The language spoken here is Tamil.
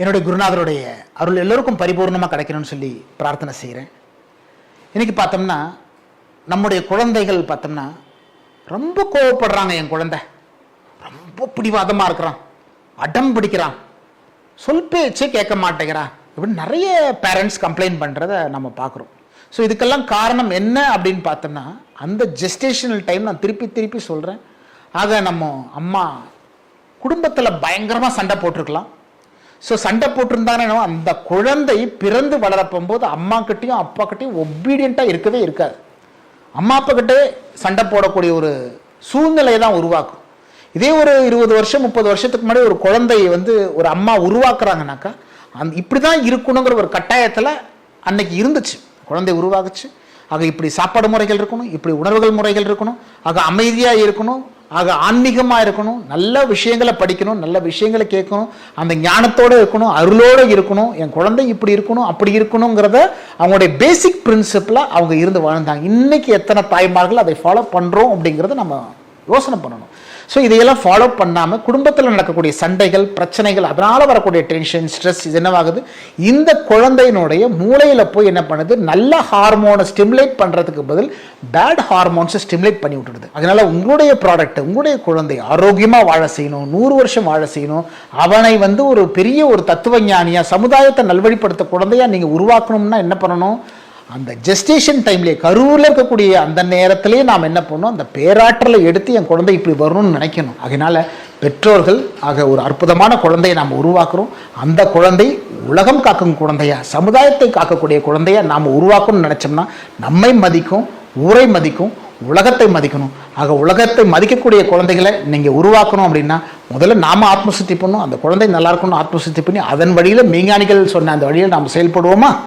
என்னுடைய குருநாதருடைய அருள் எல்லோருக்கும் பரிபூர்ணமாக கிடைக்கணும்னு சொல்லி பிரார்த்தனை செய்கிறேன். இன்றைக்கி பார்த்தோம்னா நம்முடைய குழந்தைகள் பார்த்தோம்னா ரொம்ப கோவப்படுறாங்க என் குழந்தை. ரொம்ப பிடிவாதமாக இருக்கிறான். அடம் பிடிக்கிறான். சொல் பேச்சே கேட்க மாட்டேங்கிறான் இப்படி நிறைய பேரண்ட்ஸ் கம்ப்ளைண்ட் பண்ணுறத நம்ம பார்க்குறோம். ஸோ இதுக்கெல்லாம் காரணம் என்ன அப்படின்னு பார்த்தோம்னா அந்த ஜெஸ்டேஷனல் டைம் நான் திருப்பி திருப்பி சொல்கிறேன் ஆக நம்ம அம்மா குடும்பத்தில் பயங்கரமாக சண்டை போட்டிருக்கலாம். ஸோ சண்டை போட்டிருந்தானே அந்த குழந்தை பிறந்து வளரப்போகும்போது அம்மா கிட்டேயும் அப்பா கிட்டேயும் ஒபீடியண்ட்டாக இருக்கவே இருக்காது. அம்மா அப்பா கிட்டே சண்டை போடக்கூடிய ஒரு சூழ்நிலையை தான் உருவாக்கும். இதே ஒரு இருபது வருஷம் முப்பது வருஷத்துக்கு முன்னாடி ஒரு குழந்தையை வந்து ஒரு அம்மா உருவாக்குறாங்கனாக்கா அந் இப்படி தான் இருக்கணுங்கிற ஒரு கட்டாயத்தில் அன்னைக்கு இருந்துச்சு. குழந்தை உருவாகுச்சு. ஆக இப்படி சாப்பாடு முறைகள் இருக்கணும் இப்படி உணர்வுகள் முறைகள் இருக்கணும் ஆக அமைதியாக இருக்கணும் ஆக ஆன்மீகமாக இருக்கணும் நல்ல விஷயங்களை படிக்கணும் நல்ல விஷயங்களை கேட்கணும் அந்த ஞானத்தோடு இருக்கணும் அருளோடு இருக்கணும் என் குழந்தை இப்படி இருக்கணும் அப்படி இருக்கணுங்கிறத அவங்களுடைய பேசிக் பிரின்சிப்பில் அவங்க இருந்து வாழ்ந்தாங்க. இன்றைக்கி எத்தனை தாய்மார்கள் அதை ஃபாலோ பண்ணுறோம் அப்படிங்கிறத நம்ம யோசனை பண்ணணும். ஸோ இதையெல்லாம் ஃபாலோ பண்ணாமல் குடும்பத்தில் நடக்கக்கூடிய சண்டைகள் பிரச்சனைகள் அதனால் வரக்கூடிய டென்ஷன் ஸ்ட்ரெஸ் இது என்னவாகுது? இந்த குழந்தையினுடைய மூளையில் போய் என்ன பண்ணுது? நல்ல ஹார்மோனை ஸ்டிமுலேட் பண்ணுறதுக்கு பதில் பேட் ஹார்மோன்ஸை ஸ்டிமுலேட் பண்ணி விட்டுடுது. அதனால உங்களுடைய ப்ராடக்ட் உங்களுடைய குழந்தை ஆரோக்கியமாக வாழ செய்யணும். நூறு வருஷம் வாழ செய்யணும். அவனை வந்து ஒரு பெரிய ஒரு தத்துவ ஞானியாக சமுதாயத்தை நல்வழிப்படுத்த குழந்தையாக நீங்கள் உருவாக்கணும்னா என்ன பண்ணணும்? அந்த ஜெஸ்டேஷன் டைம்லேயே கரூரில் இருக்கக்கூடிய அந்த நேரத்திலே நாம் என்ன பண்ணணும்? அந்த பேராற்றலை எடுத்து என் குழந்தை இப்படி வரணும்னு நினைக்கணும். அதனால பெற்றோர்கள் ஆக ஒரு அற்புதமான குழந்தையை நாம் உருவாக்குறோம். அந்த குழந்தை உலகம் காக்கும் குழந்தையா சமுதாயத்தை காக்கக்கூடிய குழந்தையா நாம் உருவாக்கணும்னு நினச்சோம்னா நம்மை மதிக்கும் ஊரை மதிக்கும் உலகத்தை மதிக்கணும். ஆக உலகத்தை மதிக்கக்கூடிய குழந்தைகளை நீங்கள் உருவாக்கணும் அப்படின்னா முதல்ல நாம் ஆத்மசுத்தி பண்ணணும். அந்த குழந்தை நல்லா இருக்கணும்னு ஆத்மசுத்தி பண்ணி அதன் வழியில் மெய்ஞானிகள் சொன்ன அந்த வழியில் நாம் செயல்படுவோமா?